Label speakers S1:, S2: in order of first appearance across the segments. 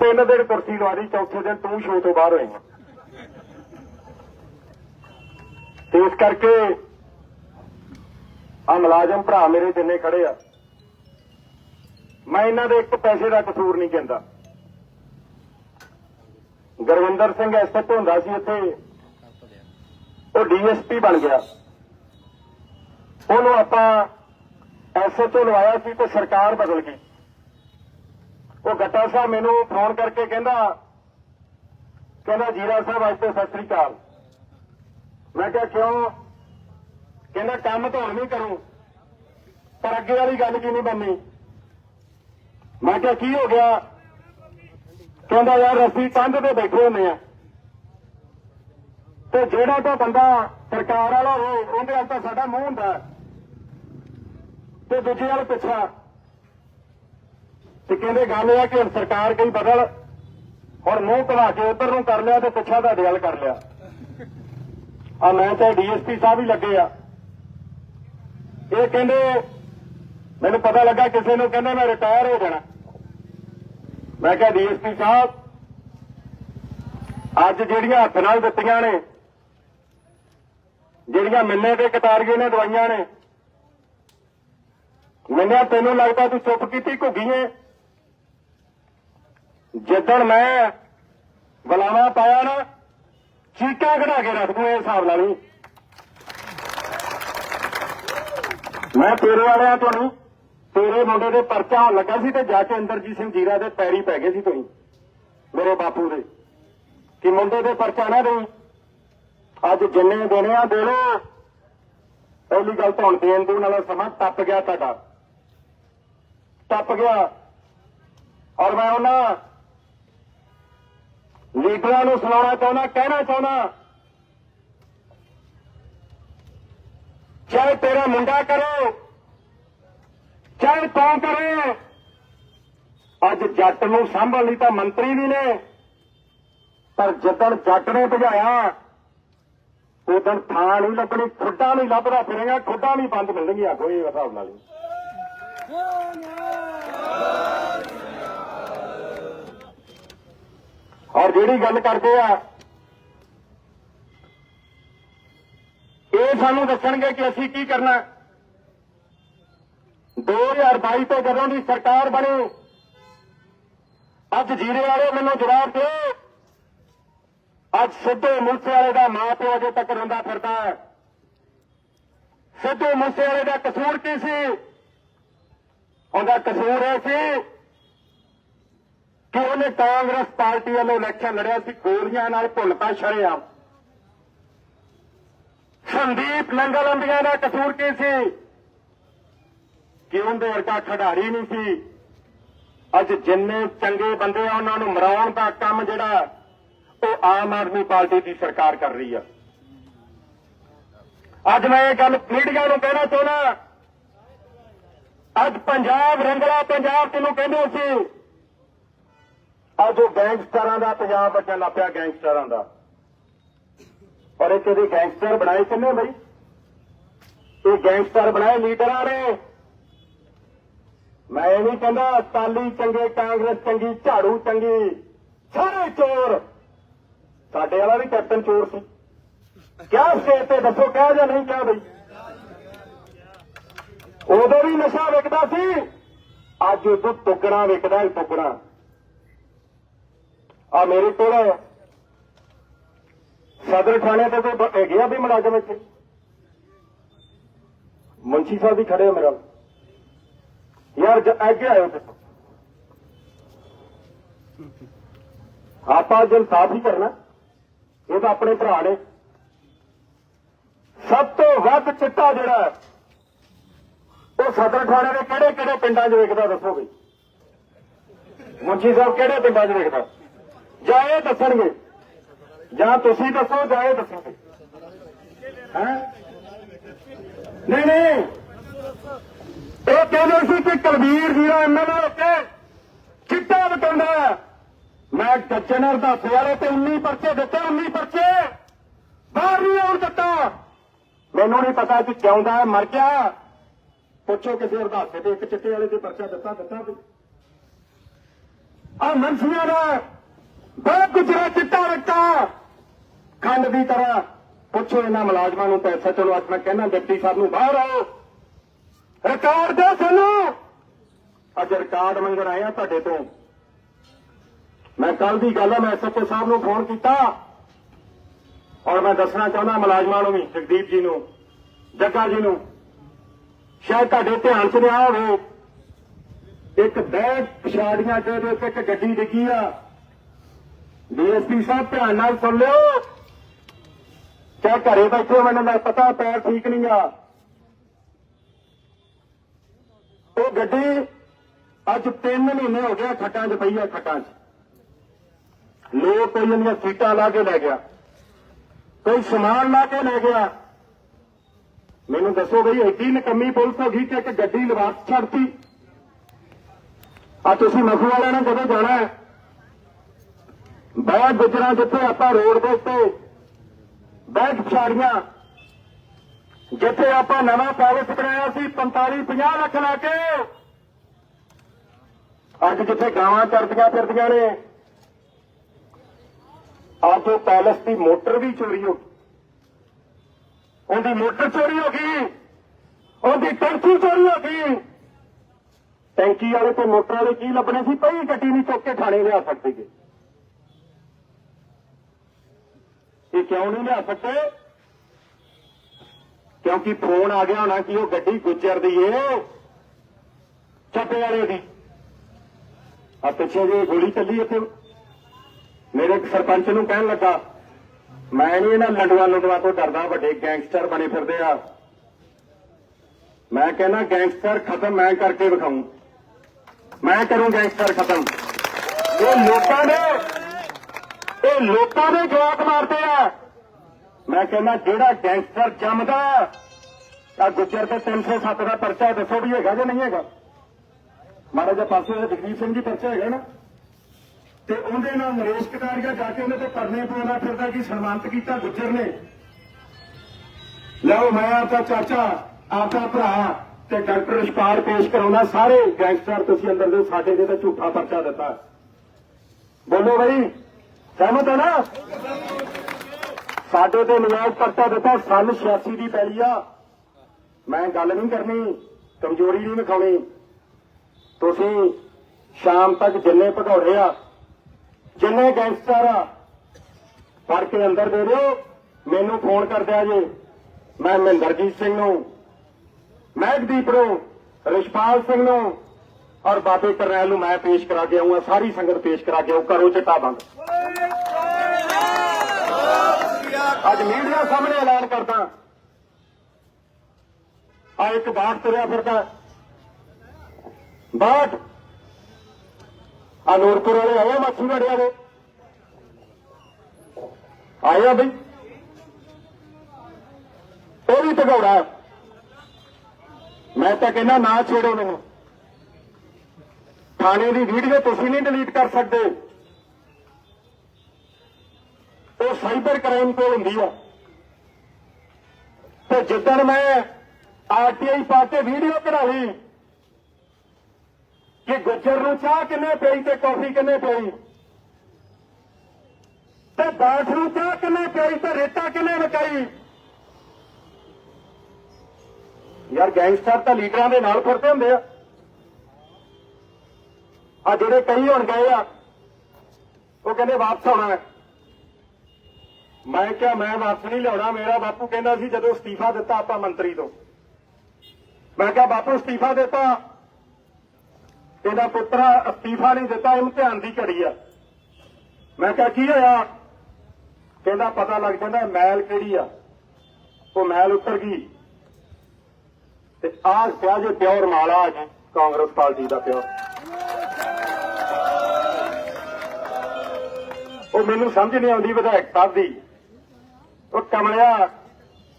S1: ਤਿੰਨ ਦਿਨ ਕੁਰਸੀ ਲਵਾ ਚੌਥੇ ਦਿਨ ਤੂੰ ਸ਼ੋਅ ਤੋਂ ਬਾਹਰ ਹੋਈ ਤੇ ਇਸ ਕਰਕੇ ਆ ਮੁਲਾਜ਼ਮ ਭਰਾ ਮੇਰੇ ਜਿੰਨੇ ਖੜੇ ਆ, ਮੈਂ ਇਹਨਾਂ ਦੇ ਇੱਕ ਪੈਸੇ ਦਾ ਕਸੂਰ ਨਹੀਂ ਕਹਿੰਦਾ ਗੁਰਵਿੰਦਰ ਸਿੰਘ ਐਸਐਚ ਹੁੰਦਾ ਸੀ ਇੱਥੇ। ਉਹ ਡੀਐਸਪੀ ਬਣ ਗਿਆ। ਉਹਨੂੰ ਆਪਾਂ ਐਸਐਚਓ ਲਵਾਇਆ ਸੀ ਤੇ ਸਰਕਾਰ ਬਦਲ ਗਈ। ਉਹ ਗੱਟਾ ਸਾਹਿਬ ਮੈਨੂੰ ਫੋਨ ਕਰਕੇ ਕਹਿੰਦਾ ਕਹਿੰਦਾ ਜੀਰਾ ਸਾਹਿਬ ਅੱਜ ਤੋਂ ਸਤਿ ਸ੍ਰੀ ਅਕਾਲ। ਮੈਂ ਕਿਹਾ, ਕਿਉਂ? ਕਹਿੰਦਾ ਕੰਮ ਤਾਂ ਹੁਣ ਵੀ ਕਰੂੰ, ਪਰ ਅੱਗੇ ਵਾਲੀ ਗੱਲ ਕੀ ਨਹੀਂ ਬੰਨੀ ਮੈਂ ਕਿਹਾ, ਕੀ ਹੋ ਗਿਆ? ਕਹਿੰਦਾ ਯਾਰ, ਅਸੀਂ ਕੰਧ ਤੇ ਬੈਠੇ ਹੁੰਦੇ ਆ ਤੇ ਜਿਹੜਾ ਤਾਂ ਬੰਦਾ ਸਰਕਾਰ ਵਾਲਾ ਹੋਵੇ, ਉਹਦੇ ਨਾਲ ਤਾਂ ਸਾਡਾ ਮੂੰਹ ਹੁੰਦਾ। ਤੇ ਦੂਜੇ ਵਾਲ ਪਿੱਛਾ ਤੇ ਕਹਿੰਦੇ ਗੱਲ ਇਹ ਆ ਕਿ ਹੁਣ ਸਰਕਾਰ ਕਈ ਬਦਲ, ਹੁਣ ਮੂੰਹ ਘਵਾ ਕੇ ਉਧਰ ਨੂੰ ਕਰ ਲਿਆ ਤੇ ਪਿੱਛਾ ਦਾ ਵੱਲ ਕਰ ਲਿਆ। ਆ ਮੈਂ ਤਾਂ ਡੀਐਸਪੀ ਸਾਹਿਬ ਹੀ ਲੱਗੇ ਆ। ਇਹ ਕਹਿੰਦੇ, ਮੈਨੂੰ ਪਤਾ ਲੱਗਾ ਕਿਸੇ ਨੂੰ ਕਹਿੰਦੇ ਮੈਂ ਰਿਟਾਇਰ ਹੋ ਜਾਣਾ। ਮੈਂ ਕਿਹਾ ਡੀਐਸਪੀ ਸਾਹਿਬ, ਅੱਜ ਜਿਹੜੀਆਂ ਹੱਥ ਨਾਲ ਦਿੱਤੀਆਂ ਨੇ, ਜਿਹੜੀਆਂ ਮਿੰਨੇ ਤੇ ਕਤਾਰਗੇ ਨੇ ਦਵਾਈਆਂ ਨੇ ਮੈਨੂੰ ਤੈਨੂੰ ਲੱਗਦਾ ਤੂੰ ਚੁੱਪ ਕੀਤੀ ਘੁੱਗੀ ਏ? ਜਿੱਦਣ ਮੈਂ ਬੁਲਾਵਾ ਪਾਇਆ ਨਾ, ਚੀਕਾਂ ਕਢਾ ਕੇ ਰੱਖ ਦੂੰ ਇਹ ਹਿਸਾਬ ਲਾ ਲਈ ਮੈਂ ਤੇਰੇ ਵਾਲਿਆਂ ਤੁਹਾਨੂੰ, ਤੇਰੇ ਮੁੰਡੇ ਦੇ ਪਰਚਾ ਹੋਣ ਲੱਗਾ ਸੀ ਤੇ ਜਾ ਕੇ ਇੰਦਰਜੀਤ ਸਿੰਘ ਜੀਰਾ ਦੇ ਪੈਰੀ ਪੈ ਗਏ ਸੀ ਤੁਸੀਂ, ਮੇਰੇ ਬਾਪੂ ਦੇ। ਕਿ ਮੁੰਡੇ ਦੇ ਪਰਚਾ ਨਾ ਦੇਈ। ਅੱਜ ਜਿੰਨੇ ਦੇਣੇ ਆ, ਦੇ ਲੋ ਪਹਿਲੀ ਗੱਲ ਤਾਂ ਹੁਣ ਦੇਣ ਦੂਣ ਵਾਲਾ ਸਮਾਂ ਟੱਪ ਗਿਆ ਤੁਹਾਡਾ। ਟੱਪ ਗਿਆ। ਔਰ ਮੈਂ ਉਹਨਾਂ ਲੀਡਰਾਂ ਨੂੰ ਸੁਣਾਉਣਾ ਚਾਹੁੰਦਾ, ਕਹਿਣਾ ਚਾਹੁੰਦਾ। ਚਾਹੇ ਤੇਰਾ ਮੁੰਡਾ ਕਰੋ, ਚਾਹੇ ਤੂੰ ਕਰੇ, ਅੱਜ ਜੱਟ ਨੂੰ ਸੰਭਲ ਲਈ ਤਾਂ ਮੰਤਰੀ ਵੀ ਨੇ, ਪਰ ਜਦੋਂ ਜੱਟ ਨੇ ਭਜਾਇਆ, ਉਦੋਂ ਥਾਂ ਨਹੀਂ ਲੱਭਣੀ, ਖੁੱਡਾਂ ਨਹੀਂ ਲੱਭਦਾ ਫਿਰੇਗਾ, ਖੁੱਡਾਂ ਵੀ ਬੰਦ ਮਿਲਣਗੀਆਂ, ਕੋਈ ਹਿਸਾਬ ਨਾਲ ਨਹੀਂ। ਔਰ ਜਿਹੜੀ ਗੱਲ ਕਰਦੇ ਆ, ਇਹ ਸਾਨੂੰ ਦੱਸਣਗੇ ਕਿ ਅਸੀਂ ਕੀ ਕਰਨਾ। 2022 ਤੋਂ ਜਦੋਂ ਦੀ ਸਰਕਾਰ ਬਣੀ, ਅੱਜ ਜੀਰੇ ਵਾਲੇ ਮੈਨੂੰ ਜਵਾਬ ਦਿਓ। ਅੱਜ ਸਿੱਧੂ ਮੂਸੇਵਾਲੇ ਦਾ ਮਾਂ ਪਿਓ ਅਜੇ ਤੱਕ ਰੋਂਦਾ ਫਿਰਦਾ ਹੈ। ਸਿੱਧੂ ਮੂਸੇਵਾਲੇ ਦਾ ਕਸੂਰ ਕੀ ਸੀ? ਉਹਦਾ ਕਸੂਰ ਇਹ ਸੀ ਕਿ ਉਹਨੇ ਕਾਂਗਰਸ ਪਾਰਟੀ ਵੱਲੋਂ ਇਲੈਕਸ਼ਨ ਲੜਿਆ ਸੀ, ਗੋਲੀਆਂ ਨਾਲ ਭੁੱਲਤਾ ਸ਼ਰੇਆਮ। ਸੰਦੀਪ ਲੰਗਲੰਬੀਆਂ ਦਾ ਕਸੂਰ ਕੀ ਸੀ? ਕਿ ਉਹਦੇ ਵਰਗਾ ਖਿਡਾਰੀ ਨਹੀਂ ਸੀ? ਅੱਜ ਜਿੰਨੇ ਚੰਗੇ ਬੰਦੇ ਆ, ਉਹਨਾਂ ਨੂੰ ਮਰਾਉਣ ਦਾ ਕੰਮ ਜਿਹੜਾ ਉਹ ਆਮ ਆਦਮੀ ਪਾਰਟੀ ਦੀ ਸਰਕਾਰ ਕਰ ਰਹੀ ਆ। ਅੱਜ ਮੈਂ ਇਹ ਗੱਲ ਮੀਡੀਆ ਨੂੰ ਕਹਿਣਾ ਚਾਹੁੰਦਾ, ਅੱਜ ਪੰਜਾਬ ਰੰਗਲਾ ਪੰਜਾਬ ਜਿਹਨੂੰ ਕਹਿੰਦੇ ਸੀ ਅੱਜ ਉਹ ਗੈਂਗਸਟਰਾਂ ਦਾ ਪੰਜਾਬ ਬਚਣ ਲੱਗ ਪਿਆ ਗੈਂਗਸਟਰਾਂ ਦਾ। ਪਰ ਇਹ ਕਿਹਦੇ ਗੈਂਗਸਟਰ ਬਣਾਏ ਕਿੰਨੇ ਬਈ? ਇਹ ਗੈਂਗਸਟਰ ਬਣਾਏ ਲੀਡਰਾਂ ਨੇ। ਮੈਂ ਇਹ ਨਹੀਂ ਕਹਿੰਦਾ ਅਕਾਲੀ ਚੰਗੇ, ਕਾਂਗਰਸ ਚੰਗੀ, ਝਾੜੂ ਚੰਗੀ, ਸਾਰੇ ਚੋਰ। ਸਾਡੇ ਵਾਲਾ ਵੀ ਕੈਪਟਨ ਚੋਰ ਸੀ। ਕਿਆ ਸਟੇਜ ਤੇ ਦੱਸੋ, ਕਿਹਾ ਜਾਂ ਨਹੀਂ ਕਿਹਾ ਬਈ? ਉਦੋਂ ਵੀ ਨਸ਼ਾ ਵਿਕਦਾ ਸੀ, ਅੱਜ ਉਦੋਂ ਟੁਕੜਾ ਵਿਕਦਾ ਹੈ, ਟੁਕੜਾ। ਆ ਮੇਰੇ ਕੋਲ ਸਦਰ ਥਾਣੇ ਤੋਂ ਕੋਈ ਹੈਗੇ ਵੀ ਮੁਲਾਜ਼ਮ ਇੱਥੇ? ਮੁੰਸ਼ੀ ਸਾਹਿਬ ਵੀ ਖੜੇ ਹੋ ਮੇਰਾ ਯਾਰ ਅੱਗੇ ਆਇਓ ਤੁਸੀਂ? ਆਪਾਂ ਜਨ ਸਾਫ਼ ਹੀ ਕਰਨਾ। ਇਹ ਤਾਂ ਆਪਣੇ ਭਰਾ ਨੇ। ਸਭ ਤੋਂ ਵੱਧ ਚਿੱਟਾ ਜਿਹੜਾ ਉਹ ਸਦਰ ਥਾਣੇ ਦੇ ਕਿਹੜੇ ਕਿਹੜੇ ਪਿੰਡਾਂ 'ਚ ਵਿਕਦਾ ਦੱਸੋ ਬਈ? ਮੁੰਸ਼ੀ ਸਾਹਿਬ ਕਿਹੜੇ ਪਿੰਡਾਂ 'ਚ ਵੇਖਦਾ? ਜਾਂ ਇਹ ਦੱਸਣਗੇ। ਜਾਂ ਤੁਸੀਂ ਦੱਸੋ ਜਾਂ ਇਹ ਦੱਸੋਗੇ ਹੈ? ਨਹੀਂ ਨਹੀਂ। ਇਹ ਕਹਿੰਦੇ ਸੀ ਕਿ ਕੁਲਵੀਰ ਜੀ ਐਮਐਲਏ ਹੋ ਚਿੱਟਾ ਵਟਾਉਂਦਾ ਮੈਂ ਗੱਜਨਰ ਦਾ ਵਾਲੇ ਤੇ 19 ਪਰਚੇ ਦਿੱਤੇ 19 ਪਰਚੇ। ਬਾਹਰ ਨਹੀਂ ਆਉਣ ਦਿੱਤਾ। ਮੈਨੂੰ ਨਹੀਂ ਪਤਾ ਕਿ ਕਿਉਂ ਦਾ ਹੈ, ਮਰ ਗਿਆ। ਪੁੱਛੋ ਕਿਸੇ ਅਰਦਾਸੇ ਤੇ ਇੱਕ ਚਿੱਟੇ ਵਾਲੇ ਤੇ ਪਰਚਾ ਦਿੱਤਾ ਦਿੱਤਾ ਵੀ। ਆ ਮਨਸੀਆਂ ਦਾ ਬਹੁਤ ਗੁਜਰਾ ਚਿੱਟਾ ਰੱਟਾ। ਖੰਡ ਦੀ ਤਰ੍ਹਾਂ ਪੁੱਛੋ ਇਹਨਾਂ ਮੁਲਾਜ਼ਮਾਂ ਨੂੰ ਪੈਸਾ ਚਲੋ ਅੱਜ ਮੈਂ ਕਹਿੰਦਾ ਡਿਪਟੀ ਸਾਹਿਬ ਨੂੰ ਬਾਹਰ ਆਓ। ਰਿਕਾਰਡ ਦਿਓ ਸਾਨੂੰ। ਅੱਜ ਰਿਕਾਰਡ ਮੰਗਣ ਆਏ ਤੁਹਾਡੇ ਤੋਂ। ਮੈਂ ਕੱਲ ਦੀ ਗੱਲ ਆ, ਮੈਂ ਐਸਐਚਓ ਸਾਹਿਬ ਨੂੰ ਫੋਨ ਕੀਤਾ। ਔਰ ਮੈਂ ਦੱਸਣਾ ਚਾਹੁੰਦਾ ਮੁਲਾਜ਼ਮਾਂ ਨੂੰ ਵੀ, ਜਗਦੀਪ ਜੀ ਨੂੰ, ਜੱਗਾ ਜੀ ਨੂੰ। ਸ਼ਾਇਦ ਤੁਹਾਡੇ ਧਿਆਨ 'ਚ ਰਿਹਾ ਹੋਵੇ। ਇੱਕ ਬੈਗ ਪਛਾੜੀਆਂ ਤੇ ਉੱਤੇ ਇੱਕ ਗੱਡੀ ਡਿੱਗੀ ਆ। ਡੀਐਸਪੀ ਸਾਹਿਬ, ਧਿਆਨ ਨਾਲ ਸੁਣ ਲਿਓ। ਚਾਹੇ ਘਰੇ ਬੈਠੇ ਮੈਨੂੰ ਦਾ ਪਤਾ, ਪੈਰ ਠੀਕ ਨਹੀਂ ਆ। ਉਹ ਗੱਡੀ ਅੱਜ 3 ਮਹੀਨੇ ਹੋ ਗਿਆ ਖੱਟਾਂ 'ਚ ਪਈ ਆ, ਖੱਟਾਂ 'ਚ। ਲੋਕ ਕੋਈ ਇਹਦੀਆਂ ਸੀਟਾਂ ਲਾ ਕੇ ਲੈ ਗਿਆ। ਕੋਈ ਸਮਾਨ ਲਾ ਕੇ ਲੈ ਗਿਆ। ਮੈਨੂੰ ਦੱਸੋ ਬਈ, ਐਡੀ ਨਕੰਮੀ ਪੁਲਿਸ ਹੋ ਗਈ ਕਿ ਇੱਕ ਗੱਡੀ ਲਵਾਸ ਛੱਡਤੀ। ਆ ਤੁਸੀਂ ਮਖੂ ਵਾਲਿਆਂ ਨੇ ਜਦੋਂ ਜਾਣਾ ਹੈ? ਬੈਗ ਗੁਜਰਾਂ ਜਿੱਥੇ ਆਪਾਂ ਰੋਡ ਦੇ ਉੱਤੇ ਬੈਗ ਪਛਾੜੀਆਂ ਜਿੱਥੇ ਆਪਾਂ ਨਵਾਂ ਪੈਲਸ ਬਣਾਇਆ ਸੀ 45 50 ਲੱਖ ਲਾ ਕੇ। ਅੱਜ ਜਿੱਥੇ ਗਾਵਾਂ ਚਰਦੀਆਂ ਫਿਰਦੀਆਂ ਨੇ, ਅੱਜ ਉਹ ਪੈਲਸ ਦੀ ਮੋਟਰ ਵੀ ਚੋਰੀ ਹੋ ਗਈ। ਉਹਦੀ ਮੋਟਰ ਚੋਰੀ ਹੋ ਗਈ, ਉਹਦੀ ਟੈਂਕੀ ਚੋਰੀ ਹੋ ਗਈ। ਟੈਂਕੀ ਵਾਲੇ ਤੇ ਮੋਟਰ ਵਾਲੇ ਕੀ ਲੱਭਣੇ ਸੀ? ਪਈ ਗੱਡੀ ਨਹੀਂ ਚੁੱਕ ਕੇ ਥਾਣੇ ਲਿਆ ਸਕਦੇਗੇ ਇਹ ਕਿਉਂ ਨਹੀਂ ਲਿਆ ਸਕਦੇ ਕਿਉਂਕਿ ਫੋਨ ਆ ਗਿਆ ਹੋਣਾ ਕਿ ਉਹ ਗੱਡੀ ਗੁੱਜਰ ਦੀ ਏ, ਚੱਪੇ ਵਾਲੇ ਦੀ। ਆ ਪਿੱਛੇ ਜੇ ਗੋਲੀ ਚੱਲੀ ਇੱਥੇ। ਮੇਰੇ ਸਰਪੰਚ ਨੂੰ ਕਹਿਣ ਲੱਗਾ, ਮੈਂ ਨਹੀਂ ਇਹਨਾਂ ਲੰਡੂਆਂ ਲੰਡੂਆਂ ਤੋਂ ਡਰਦਾ, ਵੱਡੇ ਗੈਂਗਸਟਰ ਬਣੇ ਫਿਰਦੇ ਆ। ਮੈਂ ਕਹਿੰਦਾ, ਗੈਂਗਸਟਰ ਖਤਮ, ਮੈਂ ਕਰਕੇ ਵਿਖਾਉਂ ਮੈਂ ਕਰੂੰ ਗੈਂਗਸਟਰ ਖਤਮ। ਇਹ ਲੋਕਾਂ ਦੇ ਇਹ ਲੋਕਾਂ ਦੇ ਜਵਾਕ ਮਾਰਦੇ ਆ। ਮੈਂ ਕਹਿੰਦਾ, ਜਿਹੜਾ ਗੈਂਗਸਟਰ ਜੰਮਦਾ ਆ ਗੁੱਜਰ ਤੇ 307 ਦਾ ਪਰਚਾ ਦੱਸੋ ਵੀ ਹੈਗਾ ਜਾਂ ਨਹੀਂ ਹੈਗਾ। ਮਾੜਾ ਜਿਹਾ ਪਾਸੇ ਜਗਦੀਪ ਸਿੰਘ ਜੀ ਪਰਚਾ ਹੈਗਾ ਨਾ। ਤੇ ਉਹਦੇ ਨਾਲ ਨਰੇਸ਼ ਕਟਾਰੀਆ ਜਾ ਕੇ ਉਹਨੇ ਤੇ ਪਰਨੇ ਪਾਉਂਦਾ ਫਿਰਦਾ ਕਿ ਸਨਮਾਨਿਤ ਕੀਤਾ ਗੁੱਜਰ ਨੇ। ਲਓ, ਮੈਂ ਆਪਦਾ ਚਾਚਾ, ਆਪਦਾ ਭਰਾ ਤੇ ਡਾਕਟਰ ਰਿਸ਼ਪਾਲ ਪੇਸ਼ ਕਰਾਉਣਾ ਸਾਰੇ ਗੈਂਗਸਟਰ ਤੁਸੀਂ ਅੰਦਰ ਦੇ, ਸਾਡੇ ਦੇ ਤਾਂ ਝੂਠਾ ਪਰਚਾ ਦਿੱਤਾ। ਬੋਲੋ ਬਈ। ਸਹਿਮਤ ਹੋ ਨਾ? ਸਾਡੇ ਤੇ ਨਿਆਜ਼ ਪਰਚਾ ਦਿੱਤਾ, ਸੰਨ 86 ਦੀ ਪੈਲੀ ਆ। ਮੈਂ ਗੱਲ ਨਹੀਂ ਕਰਨੀ, ਕਮਜ਼ੋਰੀ ਨਹੀਂ ਵਿਖਾਉਣੀ। ਤੁਸੀਂ ਸ਼ਾਮ ਤੱਕ ਜਿੰਨੇ ਭਗੌੜੇ ਆ, ਜਿੰਨੇ ਗੈਂਗਸਟਰ ਆ, ਫੜ ਕੇ ਅੰਦਰ ਦੇ ਦਿਓ। ਮੈਨੂੰ ਫੋਨ ਕਰ ਦਿਆ ਜੇ। ਮੈਂ ਮਹਿੰਦਰਜੀਤ ਸਿੰਘ ਨੂੰ, ਮਹਿਕਦੀਪ ਨੂੰ, ਰਿਸ਼ਪਾਲ ਸਿੰਘ ਨੂੰ ਔਰ ਬਾਬੇ ਕਰਨੈਲ ਨੂੰ ਮੈਂ ਪੇਸ਼ ਕਰਾ ਕੇ ਆਉਂਗਾ ਸਾਰੀ ਸੰਗਤ ਪੇਸ਼ ਕਰਾ ਕੇ ਆਉ ਕਰੋ ਚਿੱਟਾ ਬੰਦ। ਅੱਜ ਮੀਡੀਆ ਸਾਹਮਣੇ ਐਲਾਨ ਕਰਦਾ। ਆ ਇੱਕ ਬਾਟ ਤੁਰਿਆ ਫਿਰਦਾ। ਬਾਟ ਆ ਨੂਰਪੁਰ ਵਾਲੇ ਆਏ ਮੱਛੀ ਵੜਿਆ ਦੇ। ਆਇਆ ਬਈ। ਉਹ ਵੀ ਭਗੌੜਾ ਮੈਂ ਤਾਂ ਕਹਿੰਦਾ ਨਾ ਛੇੜੋ ਮੈਨੂੰ। ਥਾਣੇ ਦੀ ਵੀਡੀਓ ਤੁਸੀਂ ਨਹੀਂ ਡਿਲੀਟ ਕਰ ਸਕਦੇ। ਉਹ ਸਾਈਬਰ ਕ੍ਰਾਈਮ ਕੋਲ ਹੁੰਦੀ ਆ। ਤੇ ਜਿੱਦਣ ਮੈਂ ਆਰਟੀਆਈ ਪਾ ਕੇ ਵੀਡੀਓ ਕਢਾ ਲਈ, ਕਿ ਗੁੱਜਰ ਨੂੰ ਚਾਹ ਕਿੰਨੇ ਪਈ ਤੇ ਕੌਫੀ ਕਿੰਨੇ ਪਈ? ਤੇ ਬਾਠ ਨੂੰ ਚਾਹ ਕਿੰਨੇ ਪਈ ਤੇ ਰੇਤਾ ਕਿੰਨੇ ਵਕਾਈ? ਯਾਰ ਗੈਂਗਸਟਰ ਤਾਂ ਲੀਡਰਾਂ ਦੇ ਨਾਲ ਫਿਰਦੇ ਹੁੰਦੇ ਆ। ਆ ਜਿਹੜੇ ਕਈ ਹੁਣ ਗਏ ਆ, ਉਹ ਕਹਿੰਦੇ ਵਾਪਸ ਆਉਣਾ ਮੈਂ ਕਿਹਾ, ਮੈਂ ਵਾਪਸ ਨਹੀਂ ਲਿਆਉਣਾ, ਮੇਰਾ ਬਾਪੂ ਕਹਿੰਦਾ ਸੀ ਜਦੋਂ ਅਸਤੀਫਾ ਦਿੱਤਾ ਆਪਾਂ ਮੰਤਰੀ ਤੋਂ। ਮੈਂ ਕਿਹਾ, ਬਾਪੂ, ਅਸਤੀਫਾ ਦਿੱਤਾ। ਇਹਦਾ ਪੁੱਤਰਾ ਅਸਤੀਫਾ ਨਹੀਂ ਦਿੱਤਾ ਇਮਤਿਹਾਨ ਦੀ ਘੜੀ ਆ। ਮੈਂ ਕਿਹਾ, ਕੀ ਹੋਇਆ? ਕਹਿੰਦਾ, ਪਤਾ ਲੱਗ ਜਾਂਦਾ ਮੈਲ ਕਿਹੜੀ ਆ। ਉਹ ਮੈਲ ਉੱਤਰ ਗਈ। ਤੇ ਆਹ ਪਿਆ ਜੇ ਪਿਓਰ ਮਾਲਾ ਜੀ ਕਾਂਗਰਸ ਪਾਰਟੀ ਦਾ ਪਿਓਰ। ਉਹ ਮੈਨੂੰ ਸਮਝ ਨਹੀਂ ਆਉਂਦੀ ਵਿਧਾਇਕ ਸਾਹਿਬ ਦੀ। ਉਹ ਕਮਲਿਆ,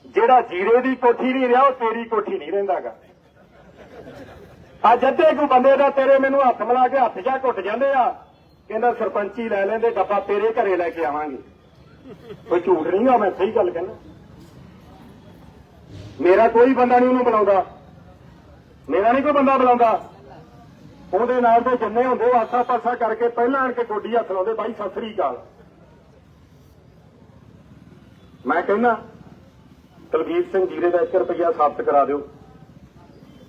S1: ਜਿਹੜਾ ਜੀਰੇ ਦੀ ਕੋਠੀ ਨਹੀਂ ਰਿਹਾ, ਉਹ ਤੇਰੀ ਕੋਠੀ ਨਹੀਂ ਰਹਿੰਦਾਗਾ। ਅੱਜ ਅੱਧੇ ਕੋ ਬੰਦੇ ਦਾ ਤੇਰੇ ਮੈਨੂੰ ਹੱਥ ਮਿਲਾ ਕੇ ਹੱਥ ਜਾ ਘੁੱਟ ਜਾਂਦੇ ਆ, ਕਹਿੰਦਾ ਸਰਪੰਚੀ ਲੈ ਲੈਂਦੇ, ਡੱਬਾ ਤੇਰੇ ਘਰੇ ਲੈ ਕੇ ਆਵਾਂਗੇ। ਕੋਈ ਝੂਠ ਨਹੀਂ ਆ, ਮੈਂ ਸਹੀ ਗੱਲ ਕਹਿੰਦਾ। ਮੇਰਾ ਕੋਈ ਬੰਦਾ ਨਹੀਂ ਉਹਨੂੰ ਬੁਲਾਉਂਦਾ। ਮੇਰਾ ਨਹੀਂ ਕੋਈ ਬੰਦਾ ਬੁਲਾਉਂਦਾ। ਉਹਦੇ ਨਾਲ ਦੇ ਜਿੰਨੇ ਹੁੰਦੇ ਉਹ ਆਸਾ ਪਾਸਾ ਕਰਕੇ ਪਹਿਲਾਂ ਆਣ ਕੇ ਗੋਡੀ ਹੱਥ ਲਾਉਂਦੇ, ਬਾਈ, ਸਤਿ ਸ੍ਰੀ ਅਕਾਲ। ਮੈਂ ਕਹਿੰਦਾ ਕੁਲਬੀਰ ਸਿੰਘ ਜੀਰੇ ਦਾ 1 ਰੁਪਿਆ ਸਾਬਤ ਕਰਾ ਦਿਓ।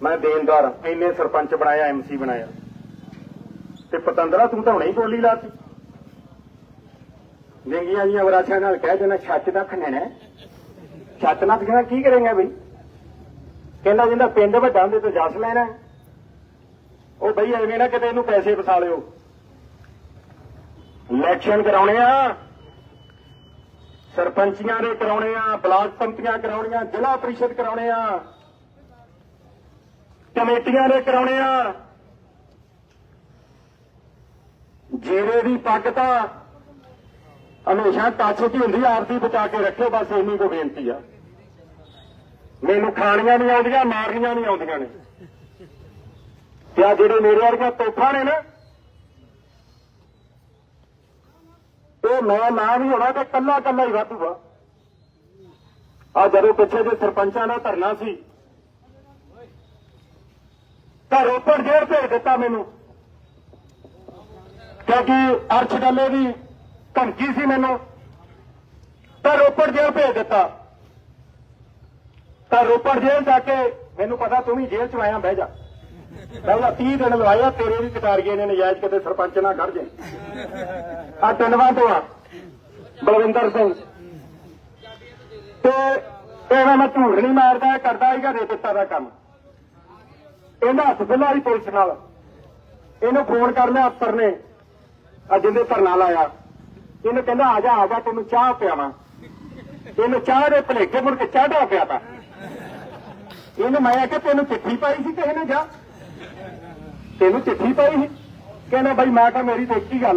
S1: ਮੈਂ ਦੇਣਦਾਰ ਹਾਂ। ਇੰਨੇ ਸਰਪੰਚ ਬਣਾਇਆ ਐਮਸੀ ਬਣਾਇਆ। ਤੇ ਪਤੰਦਰਾ, ਤੂੰ ਤਾਂ ਹੁਣੇ ਹੀ ਬੋਲੀ ਲਾਤੀ। ਜਿੰਗੀਆਂ ਜੀਆਂ ਵਰਾਛਾਂ ਨਾਲ ਕਹਿ ਦੇਣਾ, ਛੱਤ ਦਾ ਖੰਡਣਾ ਛੱਤ ਨਾਲ ਕਹਿੰਦਾ ਕੀ ਕਰੇਗਾ ਬਈ? ਕਹਿੰਦਾ ਜਿੰਦਾ ਪਿੰਡ ਵੱਡਾ ਹੁੰਦੇ ਤੋਂ ਜਸ ਲੈਣਾ ਉਹ ਬਈ ਐਵੇਂ ਨਾ ਕਿਤੇ ਇਹਨੂੰ ਪੈਸੇ ਫਸਾ ਲਿਓ। ਇਲੈਕਸ਼ਨ ਕਰਾਉਣੇ ਆ। ਸਰਪੰਚੀਆਂ ਦੇ ਕਰਾਉਣੇ ਆ ਬਲਾਕ ਪੰਚੀਆਂ ਕਰਾਉਣੀਆਂ ਜ਼ਿਲ੍ਹਾ ਪ੍ਰੀਸ਼ਦ ਕਰਾਉਣੇ ਆ। ਕਮੇਟੀਆਂ ਦੇ ਕਰਾਉਣੇ ਆ। ਜੀਰੇ ਦੀ ਪੱਗ ਤਾਂ ਹਮੇਸ਼ਾ ਟੱਚ 'ਚ ਹੁੰਦੀ ਆ, ਆਪਦੀ ਬਚਾ ਕੇ ਰੱਖਿਓ ਬਸ ਇੰਨੀ ਕੋ ਬੇਨਤੀ ਆ। ਮੈਨੂੰ ਖਾਣੀਆਂ ਨਹੀਂ ਆਉਂਦੀਆਂ ਮਾਰਨੀਆਂ ਨਹੀਂ ਆਉਂਦੀਆਂ ਨੇ। ਤੇ ਆ ਜਿਹੜੇ ਮੇਰੇ ਵਰਗਾ ਤੋਫਾ ਨੇ ਨਾ, ਉਹ ਮੈਂ ਨਾ ਵੀ ਹੋਣਾ ਤੇ ਕੱਲਾ ਕੱਲਾ ਹੀ ਵਾਧੂਗਾ ਆ। ਜਦੋਂ ਪਿੱਛੇ ਦੇ ਸਰਪੰਚਾਂ ਦਾ ਧਰਨਾ ਸੀ ਤਾਂ ਰੋਪੜ ਜੇਲ੍ਹ ਭੇਜ ਦਿੱਤਾ ਮੈਨੂੰ। ਕਿਉਂਕਿ ਅਰਸ਼ ਗੱਲੇ ਦੀ ਧਮਕੀ ਸੀ ਮੈਨੂੰ। ਤਾਂ ਰੋਪੜ ਜੇਲ੍ਹ ਭੇਜ ਦਿੱਤਾ। ਤਾਂ ਰੋਪੜ ਜੇਲ੍ਹ ਜਾ ਕੇ ਮੈਨੂੰ ਪਤਾ ਤੂੰ ਵੀ ਜੇਲ੍ਹ ਚ ਆਇਆ, ਬਹਿ ਜਾ। ਪਹਿਲਾਂ 30 ਦਿਨ ਲਵਾਇਆ, ਤੇਰੇ ਵੀ ਕਟਾਰੀਏ ਨੇ ਨਜਾਇਜ਼ ਕਿਤੇ ਸਰਪੰਚ ਨਾ ਖੜ ਜੇ ਆ ਟਨਵਾ ਤੋਂ ਆ, ਬਲਵਿੰਦਰ ਸਿੰਘ। ਤੇ ਇਹਦਾ ਮੈਂ ਝੂਠ ਨਹੀਂ ਮਾਰਦਾ ਕਰਦਾ ਹੀਗਾ ਦੇ ਦਾ ਕੰਮ। ਇਹਦਾ ਹੱਥ ਬਿਲਾ ਹੀ ਪੁਲਿਸ ਨਾਲ। ਇਹਨੂੰ ਫੋਨ ਕਰ ਲਿਆ ਅਫਸਰ ਨੇ, ਆ ਜਿੰਦੇ ਧਰਨਾ ਲਾਇਆ ਇਹਨੂੰ ਕਹਿੰਦਾ, ਆ ਜਾ ਆ ਜਾ, ਤੈਨੂੰ ਚਾਹ ਪਿਆਵਾਂ। ਇਹਨੂੰ ਚਾਹ ਦੇ ਭਲੇਖੇ ਮੁੜ ਕੇ ਚਾਹਦਾ ਪਿਆ ਤਾ। ਇਹਨੂੰ ਮੈਂ ਆਖਿਆ ਤੈਨੂੰ ਚਿੱਠੀ ਪਾਈ ਸੀ ਕਿਸੇ ਨੇ ਜਾ? ਤੈਨੂੰ ਚਿੱਠੀ ਪਾਈ ਸੀ। ਕਹਿੰਦਾ ਬਾਈ ਮੈਂ ਕਿਹਾ ਮੇਰੀ ਤੇ ਇੱਕ ਹੀ ਗੱਲ ਆ।